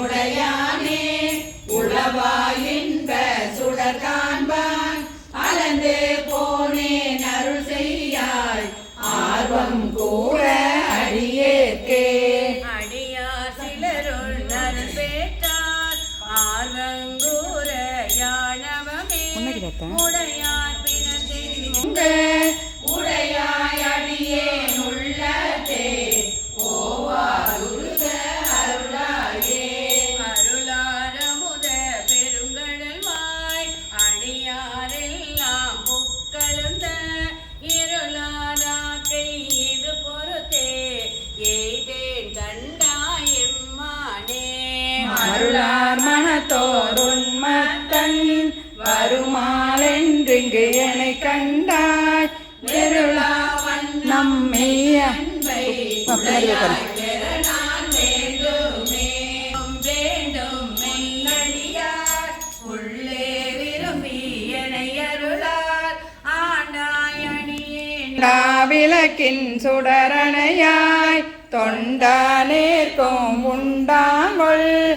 உடையானே உளவா இன்ப சுடர் காண்பான் அளந்து போனேன் அருள் செய்யாய் ஆர்வம் கூட வருமாலென்றிங்கு என்னை கண்டாய். நெருளாவன் நம்மை அன்பை விளக்கின் சுடரணையாய். தொண்டானேற்கும் உண்டாங்கொள்.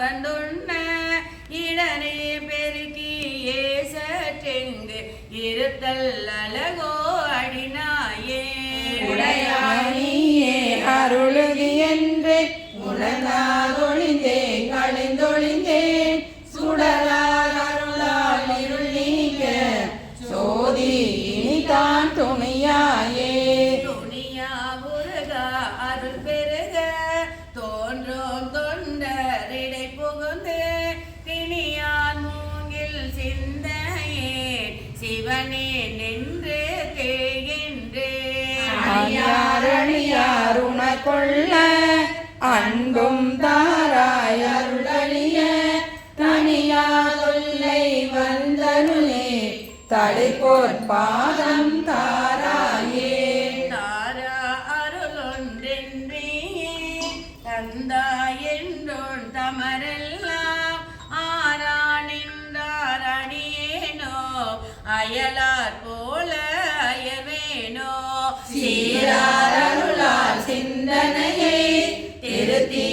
வந்துண்ண இடனே பெருக்கி ஏசற்றெங்கு இருத்தல் அழகோ அடினாயே. உடையானியே அருளுகி என்று உணர்ந்தாதொழிந்தேன் கழிந்தொழிந்தேன் சுடர கொள்ள அன்பும் தாராயருடைய தனியாதுல்லை வந்தருளே தடைபோர் பாதம் தாராயே. திருத்தனையே திருத்தி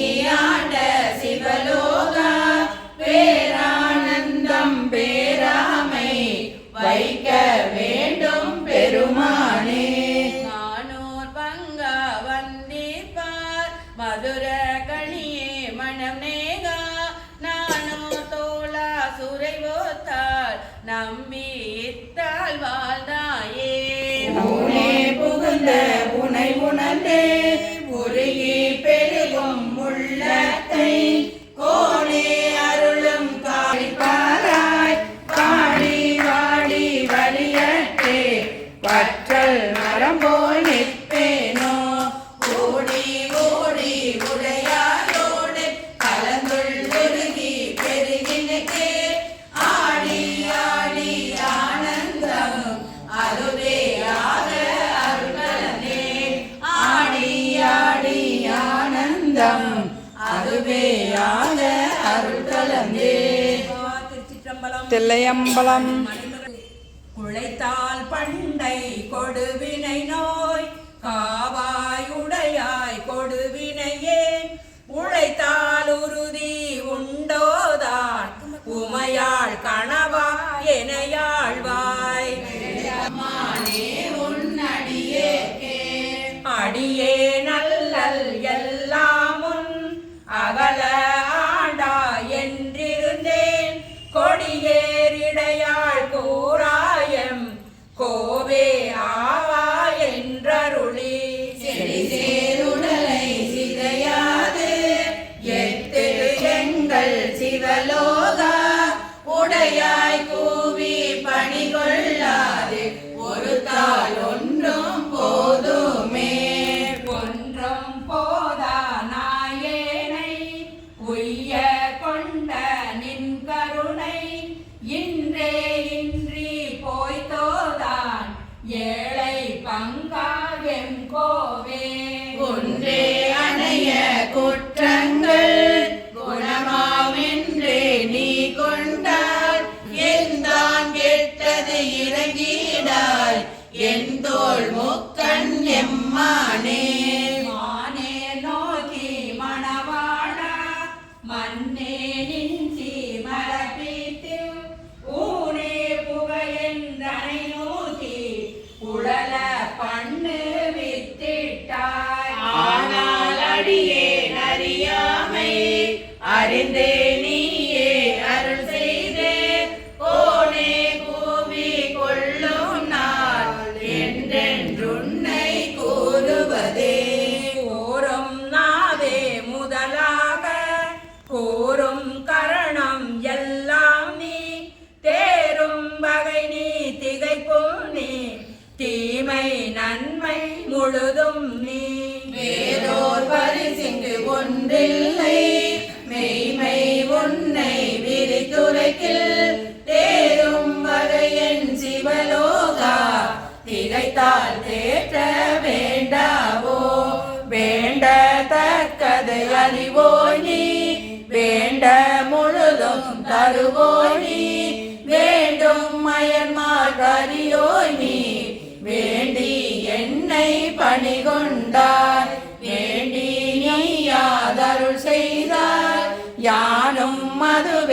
തെല്ലയമ്പളം கருணை இன்றே இன்றி போய்த்தோதான். ஏழை பங்காவெம் கோவே. ஒன்றே அணைய குற்றங்கள் குணமாவென்றே நீ கொண்டார் எந்தான் கெட்டது இறங்கினாய் என் தோல் முக்கண் எம்மானே.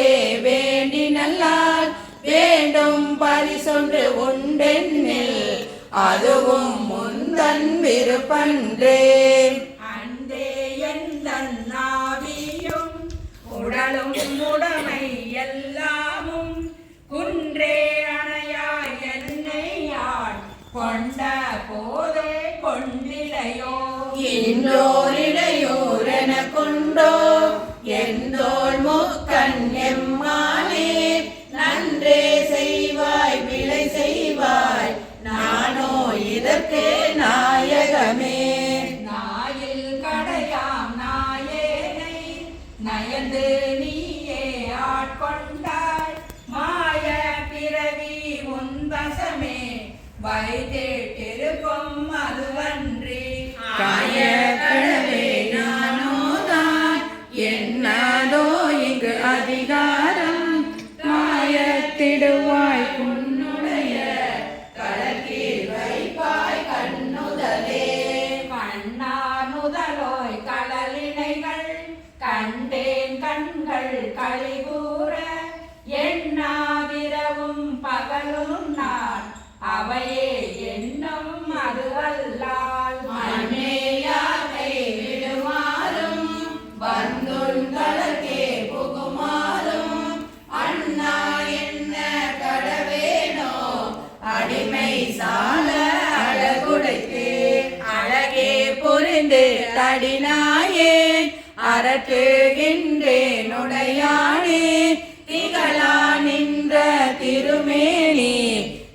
அதுவே வேண்டி நல்லால் வேண்டும் பரிசொன்று உண்டென்னில் அதுவும் முந்தன் விருப்பன்றே. அண்டே எந்தன் நாவியும் உடலும் உடமை எல்லாமும் குன்றே அணையாய் என்னை ஆள் கொண்ட போதே கொண்டிலையோ. இன்றோரிடையூரென எந்தோள் முக்கண் எம்மானே நன்றே செய்வாய் விளை செய்வாய். நானோ இதற்கு நாயகமே. நாயில் கடையாம் நாயேனை நயந்து நீயே ஆட்கொண்டாய். மாய பிறவி உன்பசமே வைத்திட்டிருக்கும் அதுவன்றி காய புரிந்து தடினாயேன் அரட்டுகின்றேன் உடையானே. திகழா நின்ற திருமேனி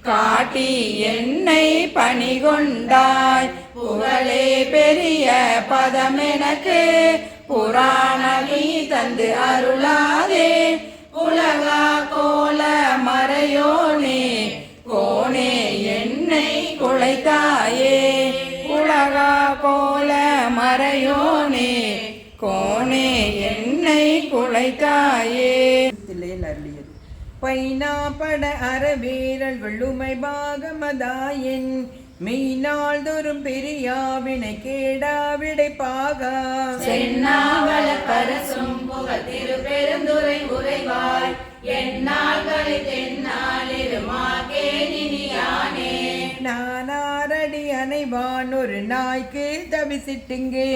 காட்டி என்னை பணி கொண்டாய் புகழே பெரிய பதம் எனக்கு புராணமி தந்து அருளாதே. உலகா கோல மறையோனே கோனே என்னை குலைத்தாயே. மறையோனே கோனே என்னை குலைத்தாயே. அருளியது பைனா பட அறவீரல் வெள்ளுமை பாகமதாயின் மெய்நாள் தோறும் பெரியாவினை கேடா விடைப்பாகா சென்னாவல பரசும் புகழ் திரு பெருந்துரை உரைவாய் எந்நாள்களை தென்னால் இருமாக்கே நினியானே நானாரடி அணைவான் ஒரு நாய்க்கு தவிசிட்டுங்கே.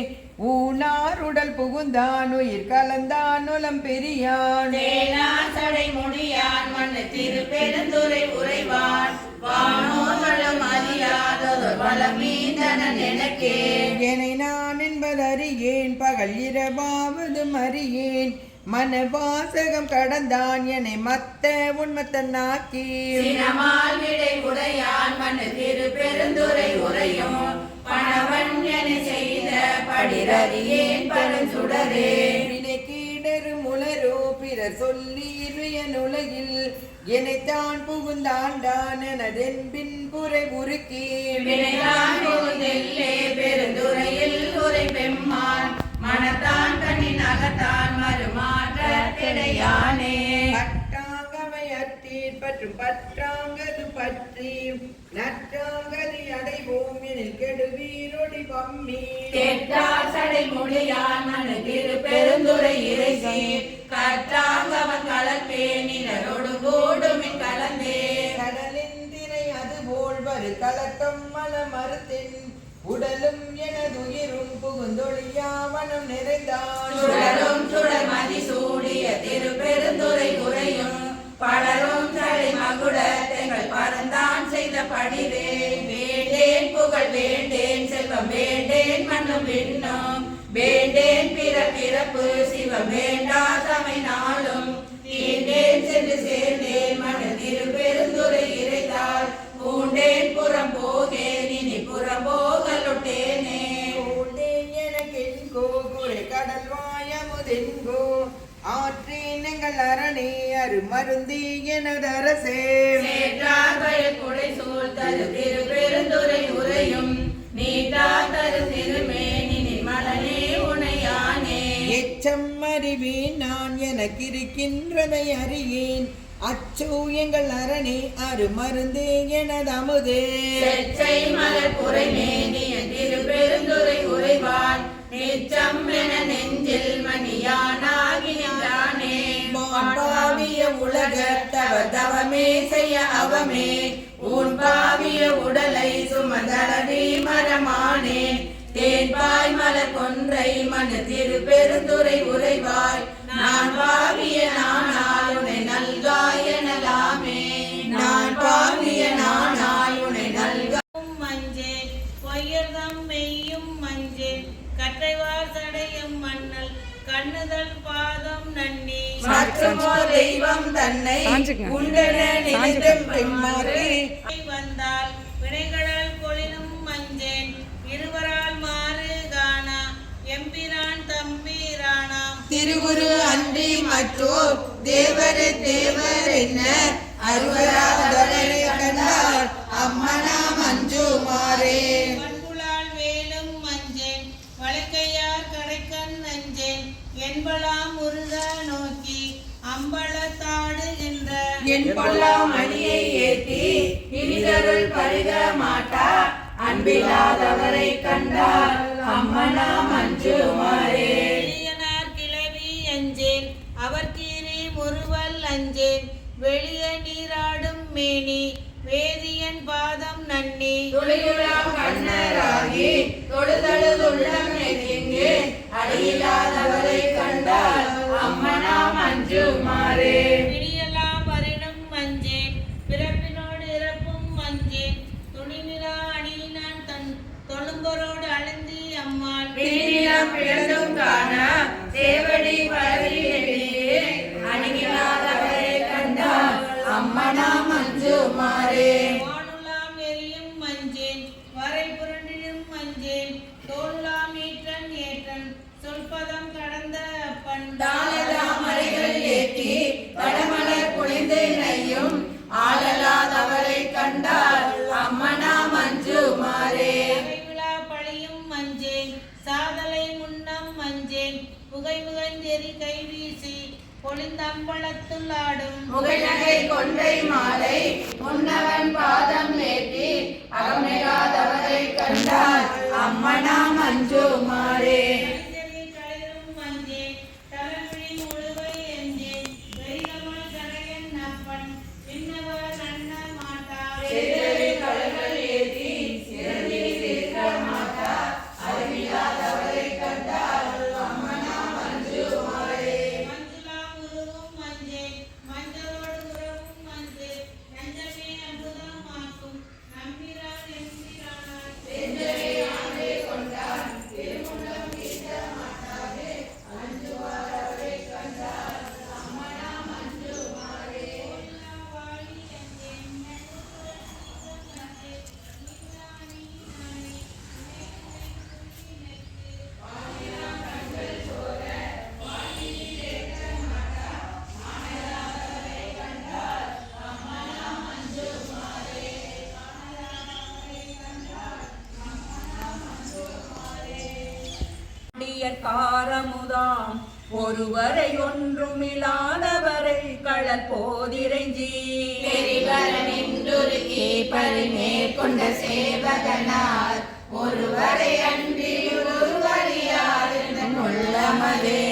ஊனார் உடல் புகுந்தான் உயிர் கலந்தான் உலம் பெரியான். சடை முடியான் மண்ணு திரு பெருந்துரை உரைவான் வானோர் வளம் அறியாததொரு வளமீந்தனன் எனக்கே. என்னை நான் என்பதறியேன் பகல் இரவாவது அறியேன். மனவாசகம் கடந்தான் என்னை மத்த உண்மத்தன்னாக்கி. உடையான் மனு திரு பெருந்துரை உரையும். பணவன் என செய்த படிரறியேன் பரஞ்சுடரே வினை கீடரு முளரோ பிறர் சொல்லி உலகில் என்னைத்தான் புகுந்தாண்டான் எனதென்பின் புரை உருக்கி. பெருந்துரையில் உரை பெம்மான் மனத்தான் கண்ணின் அகத்தான் மறுமாற்ற அற்றீர் பற்றும் பற்றாங்கது பற்றி நற்றாங்கதி அடைவோம் எனில் கெடுவீரொடி பம்மி கேட்டார் சடை முடியான் மனு திரு பெருந்துரை இறைசி கற்றாங்கவன் கலப்பே நிலரோடு கூடுமின் கலந்தே கடலின் திரை அது போல் வரு கலக்கம் மல மறுத்தின் உடலும் எனதுயிரும் புகுந்தொழியாவனம் நிறைந்தான் சுடரும் சுடர் மதி சூடிய திரு பெருந்துரை உரையும் பலரும் தலை மகுட தங்கள் பறந்தான் செய்த படிவே. வேண்டேன் புகழ் வேண்டேன் செல்வம் வேண்டேன் மண்ணும் விண்ணும். வேண்டேன் பிற பிறப்பு சிவம் வேண்டா சமை நாளும். தீண்டேன் சென்று சேர்ந்தேன் மன திரு பெருந்துரை எங்கள் அரணே அரு மருந்தி எனது அரசே குடை சூழ் தரு திரு பெருந்துரை உரையும் நீட்டார் தரு திருமேனி மலனே உனையானே. எச்சம் அறிவேன் நான் எனக்கிருக்கின்றதை அறியேன். அச்சோ எங்கள் அரணே அரு மருந்தே எனது அமுதே செச்சை மலர் குறை செய்ய உன் பாவிய உடலை சுமந்தளவே மரமானே தேன்பாய் மலர் கொன்றை மன திரு பெருந்துரை உரைவாய் நான் பாவிய நான் பாதம் நன்னி. மற்றுமோ தெய்வம் தன்னை உண்டென பின்மாறு. வந்தால் வினைகளால் கொளினும் மஞ்சேன். இருவரால் மாறு காணா. எம்பிரான் தம்பிரானாம் திருகுரு அன்றி மற்றோர் தேவரு தேவர் என்ன? அருவராதவரை கண்டார். அம்மனா மஞ்சுமாரே பண்புலால் என் பொல்லாம் மணியை ஏத்தி இனிதருள் பருக மாட்டா. அன்பில்லாதவரை கண்டார் அம்மனா மஞ்சுமாரே வெளியனார் கிளவி அஞ்சேன் அவர் கீறி முறுவல் அஞ்சேன். வெளிய நீராடும் மேனி வேதியன் பாதம் நன்னி. துளியுலாம் கண்ணராகி தொழுதழுதுள்ளம் நெகிங்கு அடியில்லாதவரை கண்டால் அம்மனா மஞ்சுமாரே விடியெல்லாம் கொண்டை மாலை முன்னவன் ஒருவரை ஒன்றுமில்லாதவரை களல் போதிரைஞ்சி. பரிமேற்கொண்ட சேவகனார். ஒருவரை அன்றி உள்ளமதே.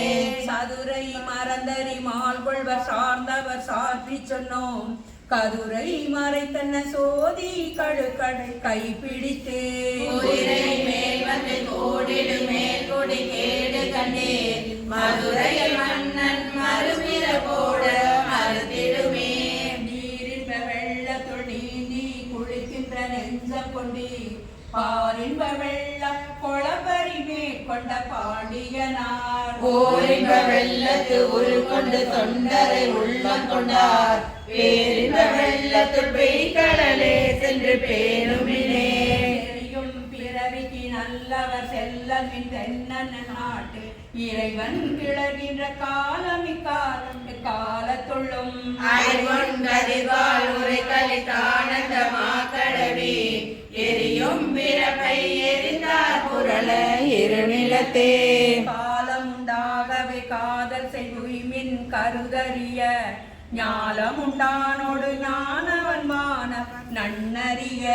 சதுரை மறந்தறி மால் கொள்வர் சார்ந்தவர் சாற்றி சொன்னோம். கதுரை மறைத்தன்ன சோதி கடுக்கடை கைப்பிடித்து. மேல் வந்து கோடிடு மேல் கொடி கேடு மதுரையில் மன்னன் மறுபிற போட மறுத்திடுமே. நீரின்ப வெள்ளத்துள் நீந்தி குளிக்கின்ற நெஞ்சம் கொண்டி பாரின்ப வெள்ளம் கொளபரி மேற்கொண்ட பாண்டியனார். ஓரின்ப வெள்ளத்து உள் கொண்டு தொண்டரை உள்ளம் கொண்டார். பேரின்ப வெள்ளத்துள் பெய்கடலே சென்று பேணுமினே. பிறவிக்கு நல்லவர் செல்லமின் தென்னன் நாட்டு இறைவன் கிளர்கின்ற காலம் இக்காலம் காலத்துள்ளும் ஐவொன்கதிர்வாள் உரை கலித்தானந்த மாக்கடவி எரியும் பிறப்பை எரிந்தார் புரள இருநிலத்தே. காலம் உண்டாகவே காதல் செய்மின் கருதறிய ஞாலம் உண்டானோடு ஞானவன் மாணவன் நன்னறிய.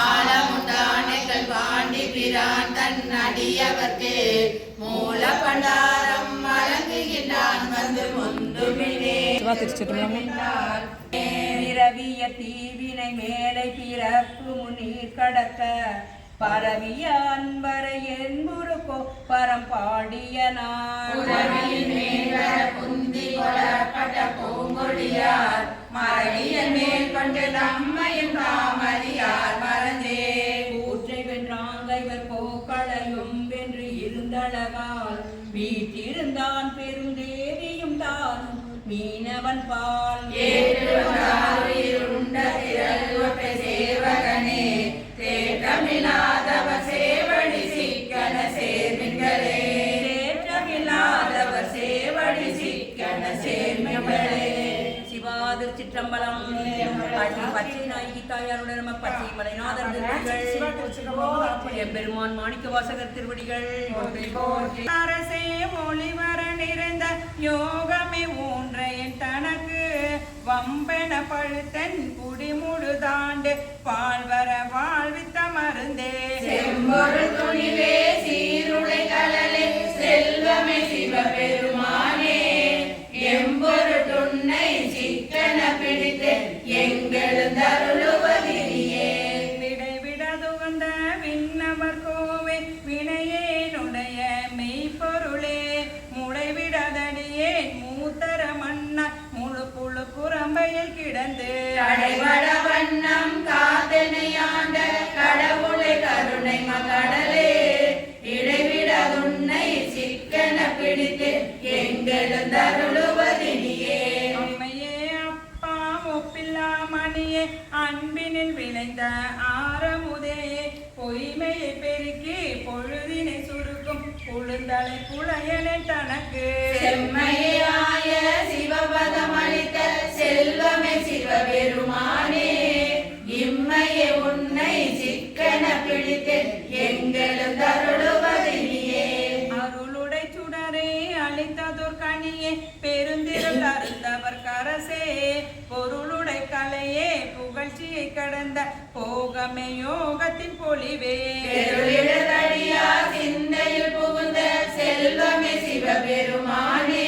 ஆலமுண்டானைகள் பாண்டி பிரான் தன் அடியவர்க்கு. மூல பண்டாரம் வழங்குகின்றான் வந்து முந்துமினே பிறவிய தீவினை மேலை பிறப்பு முன்னீர் கடக்க. பரவிய அன்பரை என்புருக்கோ பரம் பாடியனார் உறவியின் மரணியன் மேல் கொண்டு நம்மையும் தாமறியார் மறந்தே. கூற்றை வென்றாங்க இவர் போக்களையும் வென்று இருந்தழகால் வீட்டிருந்தான் பெருந்தேவியும் தானும் மீனவன் பால். ஏற்றுவதால் சிவாதிர் சிற்றம்பலம் அடி பச்சை நாயகி தாயாருடன் நம்ம பச்சை மலைநாதர் திருவடிகள். எம்பெருமான் மாணிக்க வாசகர் திருவடிகள். அரசே ஒளிவர நிறைந்த யோகமே ஊன்ற என் தனக்கு. வம்பென பழுத்தன் குடிமுழு தாண்டு பால்வர வாழ்வித்த மருந்தே. செம்பொருள் துணிவே சீருடை கடலே செல்வமே சிவபெருமானே. சிக்கன பிடித்து காட்சியை கடந்த போகமே யோகத்தின் பொலிவே பெருளிடதடியா சிந்தையில் புகுந்த செல்வமே சிவபெருமானே.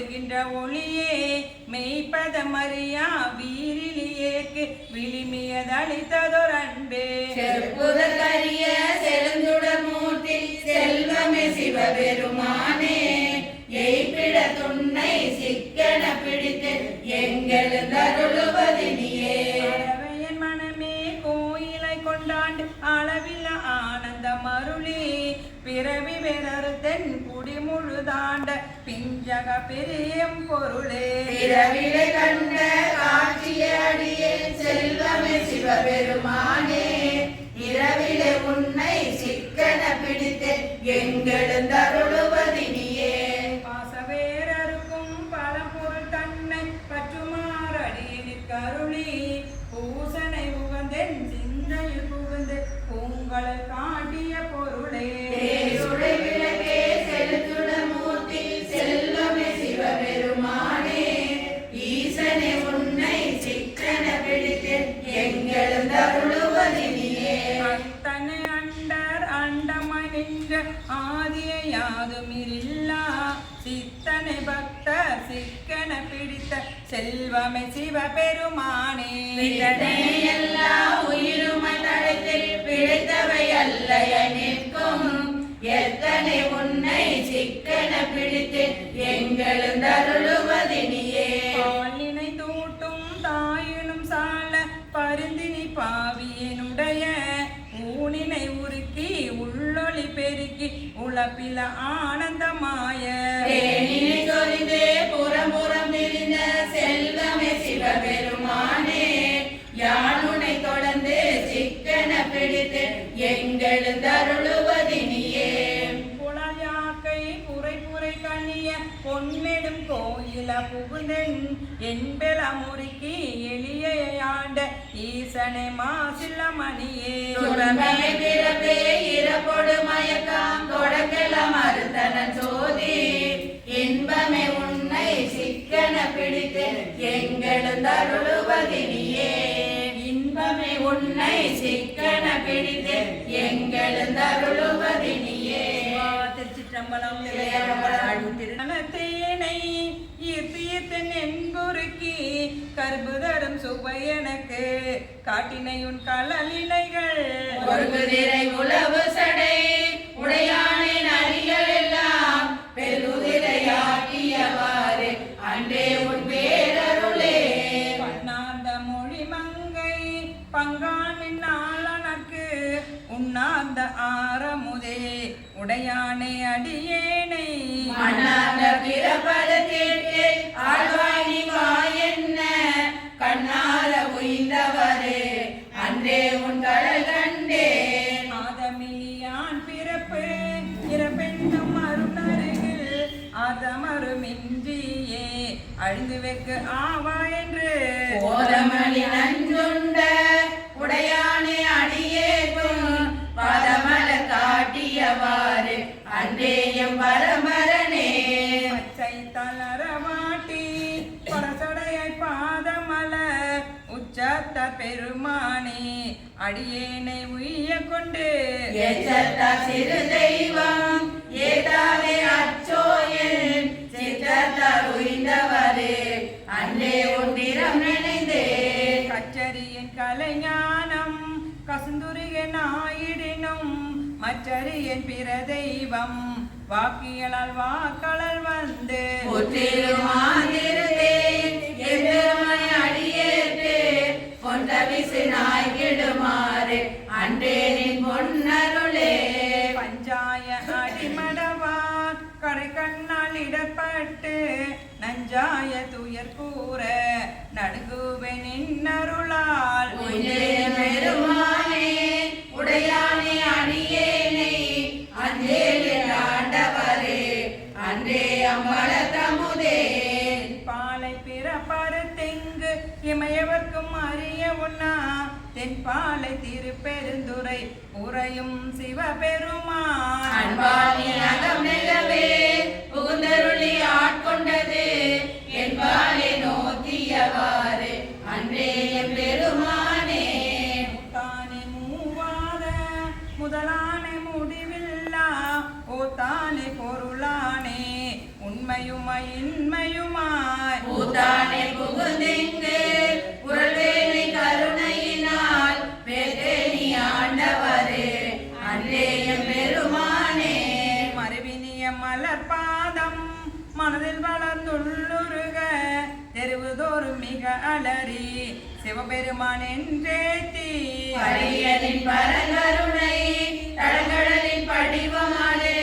ஒழுகின்ற ஒளியே மெய்ப்பதமறியா வீரிலியேக்கு விளிமியதளித்ததொரு அன்பே. செற்புதற்கரிய செழுந்துடர் மூர்த்தி செல்வமே சிவபெருமானே. எய்பிட துன்னை சிக்கன பிடித்து எங்களும் தருளுவதினியே பறவையின் மனமே கோயிலை கொண்டாண்டு அளவில்ல ஆனந்த மருளி பிறவி வேறறுத்தன் குடி முழுதாண்ட பிஞ்சக பெரியம் பொருளே. பிறவிலை கண்ட காட்சியடியே செல்வமே சிவபெருமானே. இரவிலே உன்னை சிக்கன பிடித்து எங்களும் சிவபெருமானே. எல்லா உயிருமை தடைத்து பிழைத்தவை அல்லைய நிற்கும். எத்தனை உன்னை சிக்கன பிடித்து எங்களும் தருளுவதினியே. பாலினை தூட்டும் தாயினும் சால பருந்தினி பாவியனுடைய ஊனினை உருக்கி உள்ளொளி பெருக்கி உழப்பில ஆனந்தமாய ஈசனை மாசில்ல மணியே துன்பமே பிறப்பே இறப்பொடு மயக்கம் தொடக்கல மறுத்தன சோதி. இன்பமே உன்னை சிக்கன பிடித்து எங்களும் தருளுவதினியே. இன்பமே உன்னை சிக்கன பிடித்து எங்களும் தருளுவதினியே. திருச்சிற்றம்பலம் திரு கர்புதரும் சுவை எனக்கு. காட்டினை உன் கலலினைகள் ஒரு குதிரை உழவு சடை. உடையானின் அடிகள் எல்லாம் பெருகுதிரையாக்கியவாறு அன்றே உன் பேரருளே. பண்ணாந்த மொழி மங்கை பங்கானின் நாளனக்கு உண்ணாந்த ஆரமுதே. உடையானை அடியேனை ஆவா என்று போதமணி நஞ்சுண்ட உடையானே அடியேக்கும் பதமல காட்டியவாறு அன்றேயம் பரமரனே. பச்சை தளரவாட்டி பரசடையை பாதமல உச்சத்த பெருமானே அடியேனை உய்ய கொண்டு. எச்சத்தா சிறு தெய்வம் ஏதாவே அச்சோயன் சித்தத்தார் உய்ந்தவரே. அன்றே உன் திறம் நினைந்தேன் கச்சரியின் கலைஞானம் கசுந்துரிய நாயிடினும் மற்றறியன் பிற தெய்வம் வாக்கியலால் வாக்களல் வந்து. அடியேற்று. கொண்ட விசு நாய் கெடுமாறு அன்றே நஞ்சாய துயர் கூற உன்னே பெருமானே உடையானே அடியேனை. அன்றே ஆண்டவரே அன்றே அம்பல தமுதே பாலை பிறப்பரு தெங்கு இமையவர்க்கும் அறிய உண்ணா. தென்பாலை திருப்பெருந்துரை உறையும் சிவபெருமான். அன்பானி அகம் நிலவே புகுந்தருளி சிவபெருமான் என்றேத்தி பரியனின் பரங்கருணை தடங்கடலின் படிவமாறு